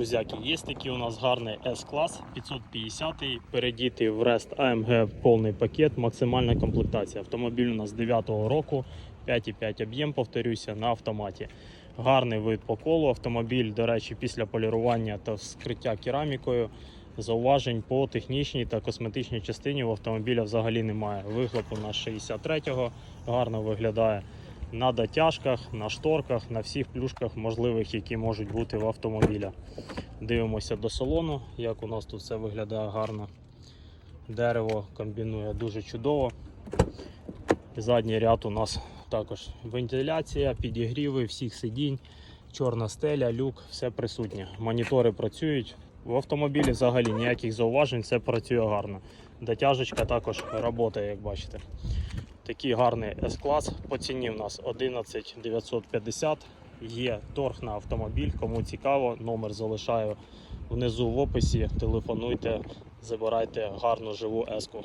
друзяки, є такий у нас гарний S-клас 550 передітий в REST AMG повний пакет, максимальна комплектація. Автомобіль у нас 9-го року, 5,5 об'єм, повторюся, на автоматі. Гарний вид по колу. Автомобіль, до речі, після полірування та вскриття керамікою. Зауважень по технічній та косметичній частині у автомобіля взагалі немає. Вихлоп у нас 63-го, гарно виглядає на дотяжках, на шторках, на всіх плюшках можливих, які можуть бути в автомобіля. Дивимося до салону, як у нас тут все виглядає гарно. Дерево комбінує дуже чудово. Задній ряд у нас також вентиляція, підігріви всіх сидінь, чорна стеля, люк, все присутнє. Монітори працюють. В автомобілі взагалі ніяких зауважень, все працює гарно. Дотяжечка також працює, як бачите. Такий гарний S-клас. По ціні в нас 11 950. Є торг на автомобіль. Кому цікаво, номер залишаю внизу в описі. Телефонуйте, забирайте гарну живу S-ку.